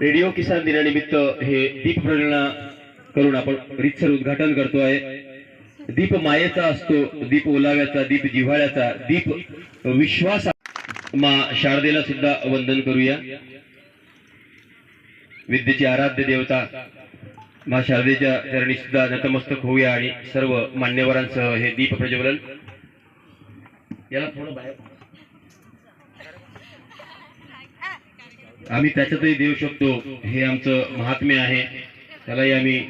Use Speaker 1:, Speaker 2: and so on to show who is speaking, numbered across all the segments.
Speaker 1: Radio किसान दिनानिमित्त हे दीप प्रज्वलना करून आपण रितसर उद्घाटन करतोय दीप मायेचा असतो दीप ओलाव्याचा दीप जिव्हाळ्याचा दीप विश्वास. मा शारदेला सुद्धा वंदन करूया. विद्येची आराध्य देवता मा शारदेच्या चरणी सुद्धा नतमस्तक होऊया आणि सर्व मान्यवरांसह हे दीप प्रज्वलन. याला थोडं बाहेर आम्ही त्याच्यातही देऊ शकतो. हे आमचं महात्म्य आहे. त्यालाही आम्ही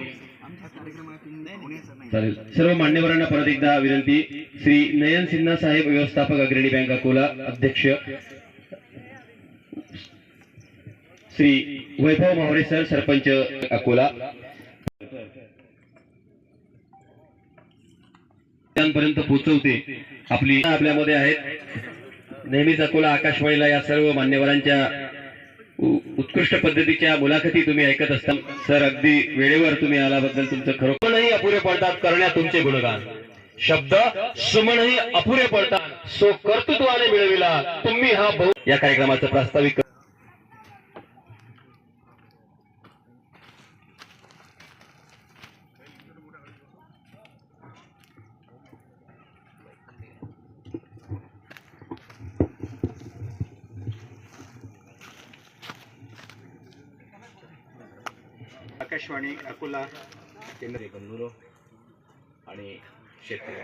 Speaker 1: चालेल. सर्व मान्यवरांना परत एकदा विनंती. श्री नयन सिन्हा साहेब व्यवस्थापक अग्रणी बँक अकोला अध्यक्ष. श्री वैभव मावरे सर सरपंच अकोला. पर्यंत पोहोचवते. आपली आपल्यामध्ये आहेत. नेहमीच अकोला आकाशवाणीला या सर्व मान्यवरांच्या उत्कृष्ट पद्धतीच्या मुलाखती तुम्ही ऐकत असता सर अगदी वेळेवर तुम्ही आल्याबद्दल तुमचं खरोखरही अपुरे पडतात करण्यात तुमचे गुणगान. शब्द सुमनही अपुरे पडतात. सो कर्तृत्वाने मिळविला. तुम्ही हा बहु या कार्यक्रमाचं प्रास्ताविक
Speaker 2: आकाशवाणी अकोला केंद्र बंधुरो आणि शेतकरी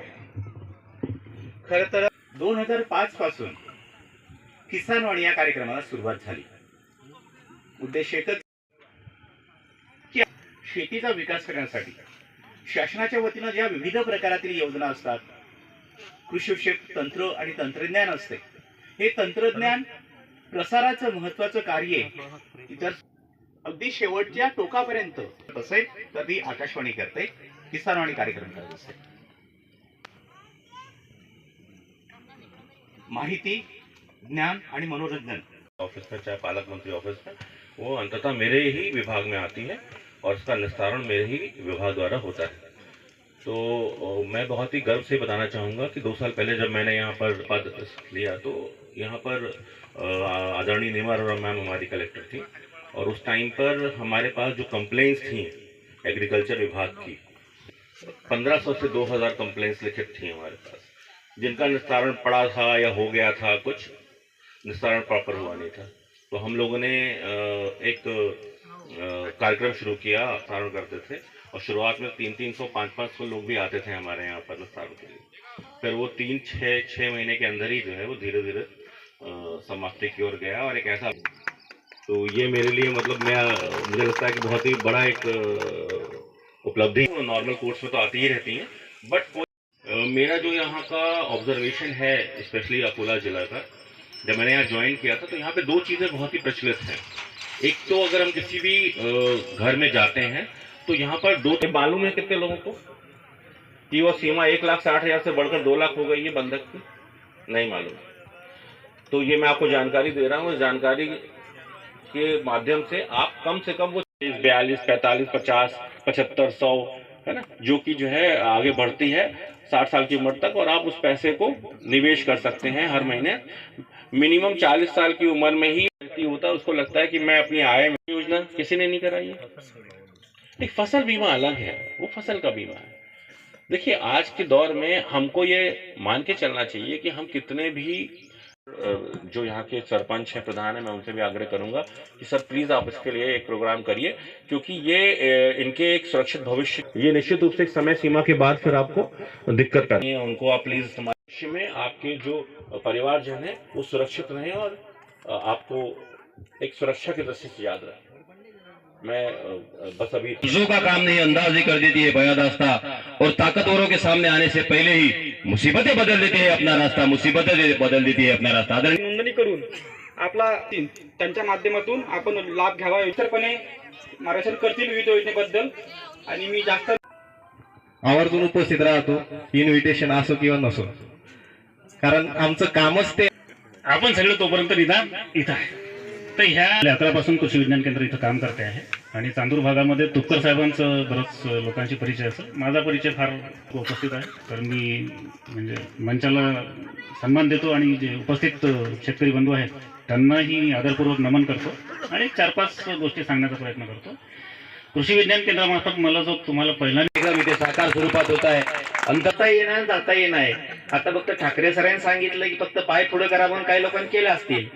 Speaker 2: खर तर दोन हजार पाच पासून किसानवाणी या कार्यक्रमाला सुरुवात झाली. उद्देश एकच की शेतीचा विकास करण्यासाठी शासनाच्या वतीनं ज्या विविध प्रकारातील योजना असतात कृषीविषयक तंत्र आणि तंत्रज्ञान असते हे तंत्रज्ञान प्रसाराचं महत्वाचं कार्य इतर अगदी शेवटच्या टोकापर्यंत. असेल तर ती आकाशवाणी करते किसानवाणी कार्यक्रम करत असते माहिती ज्ञान आणि मनोरंजन.
Speaker 3: ऑफिसर पालकमंत्री चाहे पालक मंत्री ऑफिस वो अंततः मेरे ही विभाग में आती है और इसका निस्तारण मेरे ही विभाग द्वारा होता है। तो मैं बहुत ही गर्व से बताना चाहूँगा कि दो साल पहले जब मैंने यहाँ पर पद लिया तो यहाँ पर आदरणीय नेमा अरोरा मैम हमारी कलेक्टर थी। और उस टाइम पर हमारे पास जो कंप्लेंट्स थी एग्रीकल्चर विभाग की 1500 से 2000 कंप्लेंट्स लिखित थी हमारे पास। जिनका निस्तारण पड़ा था या हो गया था कुछ, निस्तारण प्रॉपर हुआ नहीं था। तो हम लोगों ने एक कार्यक्रम शुरू किया, निस्तारण करते थे, और शुरुआत में तीन तीन सौ, पाँच पाँच सौ लोग भी आते थे हमारे यहाँ पर निस्तारण के लिए। फिर वो तीन, छः छः महीने के अंदर ही जो है वो धीरे धीरे समाप्ति की ओर गया और एक ऐसा तो ये मेरे लिए मतलब मैं, मुझे लगता है कि बहुत ही बड़ा एक उपलब्धि। नॉर्मल कोर्स में तो आती ही रहती हैं बट मेरा जो यहाँ का ऑब्जर्वेशन है स्पेशली अकोला जिला का, जब मैंने यहाँ ज्वाइन किया था तो यहाँ पे दो चीज़ें बहुत ही प्रचलित हैं। एक तो अगर हम किसी भी घर में जाते हैं तो यहाँ पर दो मालूम है कितने लोगों को? कि वो सीमा एक लाख साठ हज़ार से बढ़कर दो लाख हो गई है बंधक की? नहीं मालूम। तो ये मैं आपको जानकारी दे रहा हूँ जानकारी के माध्यम से आप कम से कम वो बयालीस, पैंतालीस, पचास, पचहत्तर, सौ, है ना, जो कि जो है आगे बढ़ती है, साठ साल की उम्र तक, और आप उस पैसे को निवेश कर सकते हैं हर महीने। मिनिमम चालीस साल की उम्र में ही व्यक्ति होता है, उसको लगता है कि मैं अपनी आय योजना किसी ने नहीं कराई है। एक फ़सल बीमा अलग है, वो फ़सल का बीमा है। देखिए, आज के दौर में हमको ये मान के चलना चाहिए कि हम कितने भी जो यहाँ के सरपंच हैं प्रधान हैं मैं उनसे भी आग्रह करूँगा कि सर प्लीज़ आप इसके लिए एक प्रोग्राम करिए क्योंकि ये इनके एक सुरक्षित भविष्य ये निश्चित रूप से एक समय सीमा के बाद फिर आपको दिक्कत करनी है उनको आप प्लीज़ भविष्य में आपके जो परिवारजन है वो सुरक्षित रहें और आपको एक सुरक्षा की दृष्टि से याद रखें। मैं बस अभी
Speaker 1: चीज़ों का काम नहीं अंदाज ही कर देती है बयादास्ता और ताकतवरों के सामने आने से पहले ही मुसीबतें बदल देती है अपना रास्ता मुसीबतें बदल देती है अपना रास्ता. आदरणीय
Speaker 4: नोंदणी करून आपला त्यांच्या माध्यमातून आपण लाभ घ्यावा. इतरपणे मार्गदर्शन करतील विविध योजनेबद्दल. आणि मी जास्त
Speaker 5: आवर्जून उपस्थित राहतो. इन्व्हिटेशन असो किंवा नसो. कारण आमचं कामच ते
Speaker 6: आपण सगळे तोपर्यंत निदान इथं आहे. तर ह्या अकरापासून कृषी विज्ञान केंद्र इथं काम करते आहे. आणि चांदूर भागामध्ये तुपकर साहेबांचं बरंच लोकांशी परिचय असं. माझा परिचय फार उपस्थित आहे. तर मी म्हणजे मंचाला सन्मान देतो आणि जे उपस्थित शेतकरी बंधू आहेत त्यांनाही आदरपूर्वक नमन करतो आणि चार पाच गोष्टी सांगण्याचा प्रयत्न करतो. कृषी विज्ञान केंद्रामार्फत मला जो तुम्हाला पहिला
Speaker 7: कार्यक्रम साकार स्वरूपात होत आहे
Speaker 2: अंतता येणार जाता येणार आता फक्त ठाकरे सरांनी सांगितलं की फक्त पाय पुढे करा म्हणून काही लोकांनी केले असतील.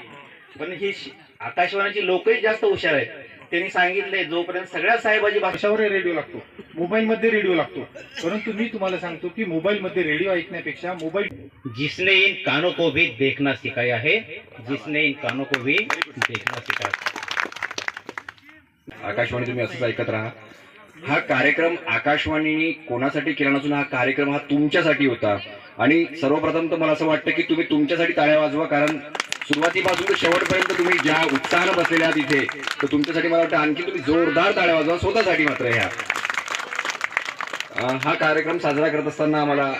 Speaker 2: पण ही आकाशवाणीची लोकही जास्त हुशार आहेत. त्यांनी सांगितले जोपर्यंत सगळ्या साहेबाची भाषा
Speaker 8: भाषावर रेडिओ लागतो? मोबाईलमध्ये रेडिओ लागतो. परंतु मी तुम्हाला सांगतो की मोबाईलमध्ये रेडिओ ऐकण्यापेक्षा मोबाईल
Speaker 2: जिसने इन कानों को भी देखना सिखाया है जिसने इन कानों को भी देखना सिखाया
Speaker 7: आकाशवाणी तुम्ही असंच ऐकत राहा. हा कार्यक्रम आकाशवाणीने कोणासाठी केला नसून हा कार्यक्रम हा तुमच्यासाठी होता. आणि सर्वप्रथम तर मला असं वाटतं की तुम्ही तुमच्यासाठी टाळ्या वाजवा कारण सुरुवातीपासून तर शेवटपर्यंत तुम्ही ज्या उत्साहानं बसलेल्या आहात इथे तर तुमच्यासाठी मला वाटतं आणखी तुम्ही जोरदार ताड्या वाजवा स्वतःसाठी मात्र ह्या हा कार्यक्रम साजरा करत असताना आम्हाला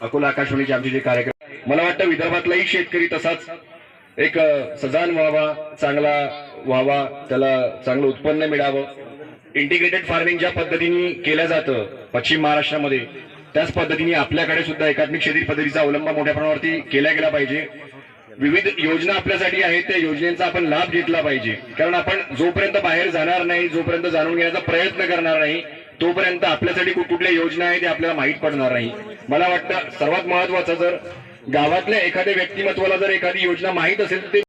Speaker 7: अकोला आकाशवाणीचे आमचे जे कार्यक्रम मला वाटतं विदर्भातलाही शेतकरी तसाच एक सजान व्हावा चांगला व्हावा त्याला चांगलं उत्पन्न मिळावं. इंटिग्रेटेड फार्मिंग ज्या पद्धतीने केलं जातं पश्चिम महाराष्ट्रामध्ये त्याच पद्धतीने आपल्याकडे सुद्धा एकात्मिक शेती पद्धतीचा अवलंब मोठ्या प्रमाणावरती केला गेला पाहिजे. विविध योजना आपल्यासाठी आहेत. त्या योजनेचा आपण लाभ घेतला पाहिजे. कारण आपण जोपर्यंत बाहेर जाणार नाही जोपर्यंत जाणून घेण्याचा प्रयत्न करणार नाही तोपर्यंत आपल्यासाठी कुठल्या योजना आहेत ते आपल्याला माहीत पडणार नाही. मला वाटतं सर्वात महत्वाचं जर गावातल्या एखाद्या व्यक्तिमत्वाला जर एखादी योजना माहीत असेल तर ते